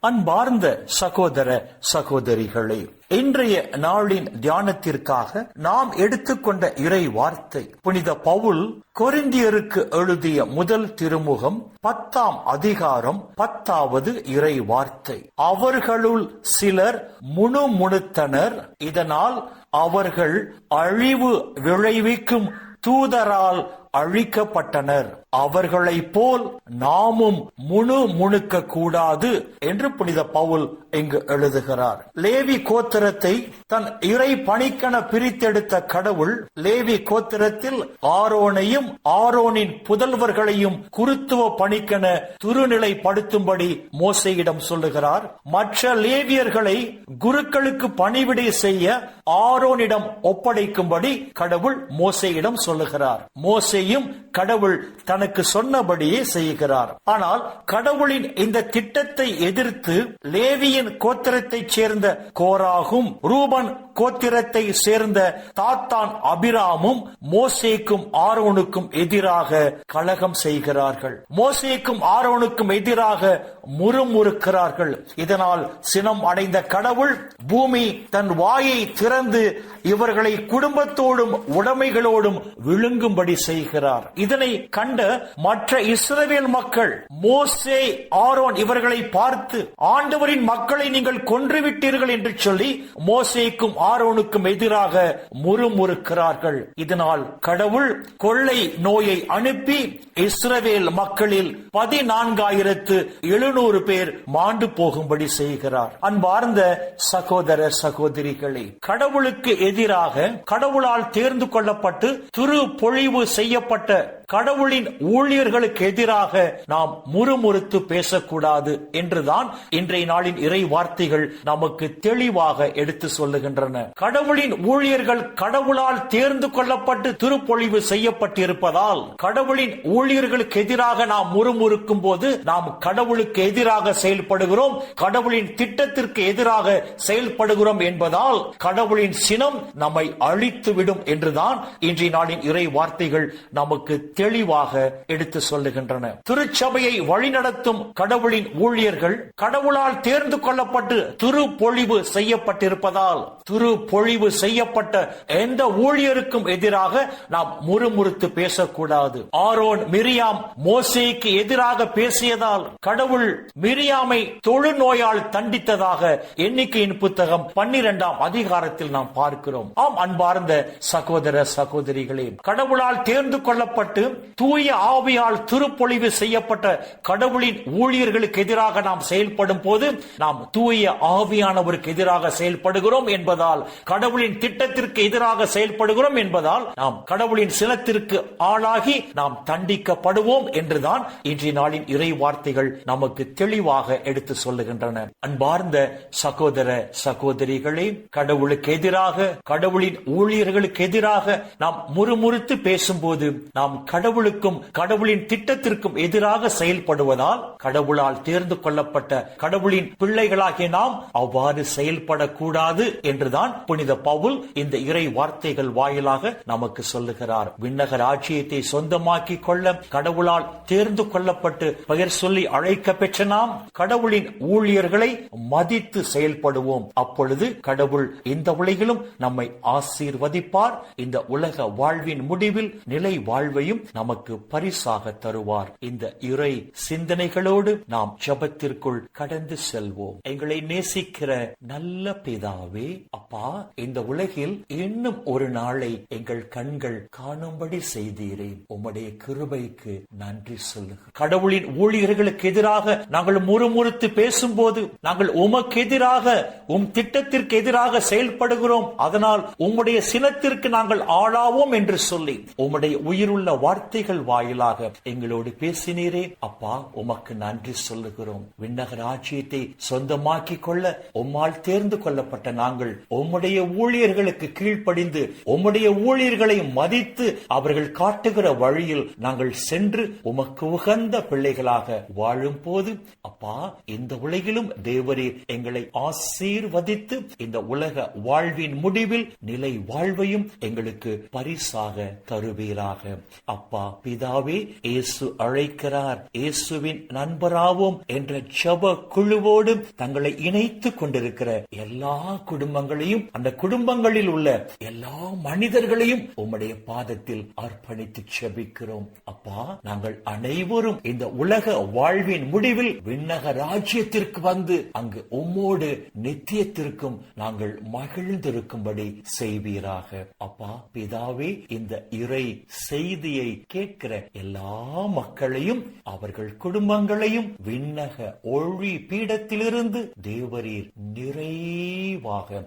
அன்பார்ந்த சகோதர சகோதரிகளே இன்றைய நாளின் தியானத்திற்காக நாம் எடுத்துக்கொண்ட இறை வார்த்தை புனித பவுல் கொரிந்தியருக்கு எழுதிய முதல் திருமுகம் பத்தாம் அதிகாரம் பத்தாவது இறை வார்த்தை. அவர்களுள் சிலர் முணுமுணுத்தனர். இதனால் அவர்கள் அழிவு விளைவிக்கும் தூதரால் அழிக்கப்பட்டனர். அவர்களைப் போல் நாமும் முணு முணுக்க கூடாது என்று புனித பவுல் இங்கு எழுதுகிறார். லேவி கோத்திரத்தை தன் இறை பணிக்கென பிரித்தெடுத்த கடவுள் லேவி கோத்திரத்தில் ஆரோனையும் ஆரோனின் புதல்வர்களையும் குருத்துவ பணிக்கென துருநிலைப்படுத்தும்படி மோசையிடம் சொல்லுகிறார். மற்ற லேவியர்களை குருக்களுக்கு பணிவிடை செய்ய ஆரோனிடம் ஒப்படைக்கும்படி கடவுள் மோசையிடம் சொல்லுகிறார். மோசை மோசையும் கடவுள் தனக்கு சொன்னபடியே செய்கிறார். ஆனால் கடவுளின் இந்த திட்டத்தை எதிர்த்து லேவியின் கோத்திரத்தைச் சேர்ந்த கோராகும் ரூபன் கோத்திரத்தை சேர்ந்த தாத்தான் அபிராமும் மோசேக்கும் ஆரோனுக்கும் எதிராக கலகம் செய்கிறார்கள். மோசேக்கும் ஆரோனுக்கும் எதிராக முறுமுறுக்கிறார்கள். இதனால் சினம் அடைந்த கடவுள் பூமி தன் வாயை திறந்து இவர்களை குடும்பத்தோடும் உடைமைகளோடும் விழுங்கும்படி செய்கிறார். செய்கிறார். இதனை கண்ட மற்ற இஸ்ரவேல் மக்கள் மோசே ஆரோன் இவர்களை பார்த்து ஆண்டவரின் மக்களை நீங்கள் கொன்றுவிட்டீர்கள் என்று சொல்லி மோசேக்கும் ஆரோனுக்கும் எதிராக முறுமுறுக்கிறார்கள். இதனால் கடவுள் கொள்ளை நோயை அனுப்பி இஸ்ரவேல் மக்களில் பதினான்காயிரத்து எழுநூறு பேர் மாண்டு போகும்படி செய்கிறார். அன்பார்ந்த சகோதர சகோதரிகளே கடவுளுக்கு எதிராக கடவுளால் தேர்ந்து கொள்ளப்பட்டு துரு பொழிவு செய்ய செய்யப்பட்ட கடவுளின் ஊழியர்களுக்கு எதிராக நாம் முறுமுறுத்து பேசக்கூடாது என்றுதான் இன்றைய நாளின் இறை வார்த்தைகள் நமக்கு தெளிவாக எடுத்து சொல்லுகின்றன. கடவுளின் ஊழியர்கள் கடவுளால் தேர்ந்து கொள்ளப்பட்டு திருப்பொழிவு செய்யப்பட்டிருப்பதால் கடவுளின் ஊழியர்களுக்கு எதிராக நாம் முறுமுறுக்கும் போது நாம் கடவுளுக்கு எதிராக செயல்படுகிறோம் கடவுளின் திட்டத்திற்கு எதிராக செயல்படுகிறோம் என்பதால் கடவுளின் சினம் நம்மை அழித்துவிடும் என்றுதான் இன்றைய நாளின் இறை வார்த்தைகள் நமக்கு தெளிவாக எடுத்து சொல்லுகின்றன. திருச்சபையை வழிநடத்தும் கடவுளின் ஊழியர்கள் கடவுளால் தேர்ந்து கொள்ளப்பட்டு திரு பொழிவு செய்யப்பட்டிருப்பதால் துரு பொழிவு செய்யப்பட்ட எந்த ஊழியருக்கும் எதிராக நாம் முறுமுறுத்து பேசக்கூடாது. ஆரோன் மிரியாம் மோசேக்கு எதிராக பேசியதால் கடவுள் மிரியாமை தொழுநோயால் தண்டித்ததாக எண்ணிக்கையின் புத்தகம் பன்னிரெண்டாம் அதிகாரத்தில் நாம் பார்க்கிறோம். ஆம் அன்பார்ந்த சகோதர சகோதரிகளே கடவுளால் தேர்ந்து கொள்ளப்பட்டு தூய ஆவியால் திருப்பொழிவு செய்யப்பட்ட கடவுளின் ஊழியர்களுக்கு எதிராக நாம் செயல்படும் போது நாம் தூய ஆவியானவருக்கு எதிராக செயல்படுகிறோம் என்பது என்பதால் கடவுளின் திட்டத்திற்கு எதிராக செயல்படுகிறோம் என்பதால் நாம் கடவுளின் சினத்திற்கு ஆளாகி நாம் தண்டிக்கப்படுவோம் என்றுதான் இன்றைய நாளின் இறை வார்த்தைகள் நமக்கு தெளிவாக எடுத்து சொல்லுகின்றன. அன்பார்ந்த சகோதர சகோதரிகளே கடவுளுக்கு எதிராக கடவுளின் ஊழியர்களுக்கு எதிராக நாம் முறுமுறுத்து பேசும்போது நாம் கடவுளுக்கும் கடவுளின் திட்டத்திற்கும் எதிராக செயல்படுவதால் கடவுளால் தேர்ந்து கொள்ளப்பட்ட கடவுளின் பிள்ளைகளாகிய நாம் அவ்வாறு செயல்படக்கூடாது என்று என்றுதான் புனித பவுல் இந்த இறை வார்த்தைகள் வாயிலாக நமக்கு சொல்லுகிறார். விண்ணகர் ஆட்சியத்தை சொந்தமாக்கி கொள்ள கடவுளால் தேர்ந்து கொள்ளப்பட்டு பெயர் சொல்லி அழைக்க பெற்ற நாம் கடவுளின் ஊழியர்களை மதித்து செயல்படுவோம். அப்பொழுது கடவுள் இந்த உலகிலும் நம்மை ஆசீர்வதிப்பார். இந்த உலக வாழ்வின் முடிவில் நிலை வாழ்வையும் நமக்கு பரிசாக தருவார். இந்த இறை சிந்தனைகளோடு நாம் ஜபத்திற்குள் கடந்து செல்வோம். எங்களை நேசிக்கிற நல்ல பிதாவே அப்பா இந்த உலகில் இன்னும் ஒரு நாளை எங்கள் கண்கள் காணும்படி செய்தீரே. உம்முடைய கிருபைக்கு நன்றி சொல்லுங்க கடவுளின் ஊழியர்களுக்கு எதிராக நாங்கள் முறுமுறுத்து பேசும்போது நாங்கள் உமக்கு எதிராக உம் திட்டத்திற்கு எதிராக செயல்படுகிறோம். அதனால் உம்முடைய சினத்திற்கு நாங்கள் ஆளாவோம் என்று சொல்லி உம்முடைய உயிருள்ள வார்த்தைகள் வாயிலாக எங்களோடு பேசினீரே. அப்பா உமக்கு நன்றி சொல்லுகிறோம். விண்ணக ராஜ்யத்தை சொந்தமாக்கிக் கொள்ள உம்மால் தேர்ந்து கொள்ளப்பட்ட நாங்கள் உம்முடைய ஊழியர்களுக்கு கீழ்ப்படிந்து உம்முடைய ஊழியர்களை மதித்து அவர்கள் காட்டுகிற வழியில் நாங்கள் சென்று உமக்கு உகந்த பிள்ளைகளாக வாழும் போது அப்பா இந்த உலகிலும் தேவரீர் எங்களை ஆசீர்வதித்து இந்த உலக வாழ்வின் முடிவில் நிலை வாழ்வையும் எங்களுக்கு பரிசாக தருவீராக. அப்பா பிதாவே இயேசு அழைக்கிறார். இயேசுவின் நண்பராவோம் என்ற ஜப குழுவோடு தங்களை இணைத்துக் கொண்டிருக்கிற எல்லா குடும்பங்களையும் அந்த குடும்பங்களில் உள்ள எல்லா மனிதர்களையும் உம்முடைய பாதத்தில் அர்ப்பணித்து செபிக்கிறோம். அப்பா நாங்கள் அனைவரும் இந்த உலக வாழ்வின் முடிவில் விண்ணக ராஜ்யத்திற்கு வந்து அங்கு உம்மோடு நித்தியத்திற்கும் நாங்கள் மகிழ்ந்திருக்கும்படி செய்வீராக. அப்பா பிதாவே இந்த இறை செய்தியை கேட்கிற எல்லா மக்களையும் அவர்கள் குடும்பங்களையும் விண்ணக ஒழி பீடத்திலிருந்து தேவரீர் நிறைவாக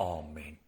ஆமேன்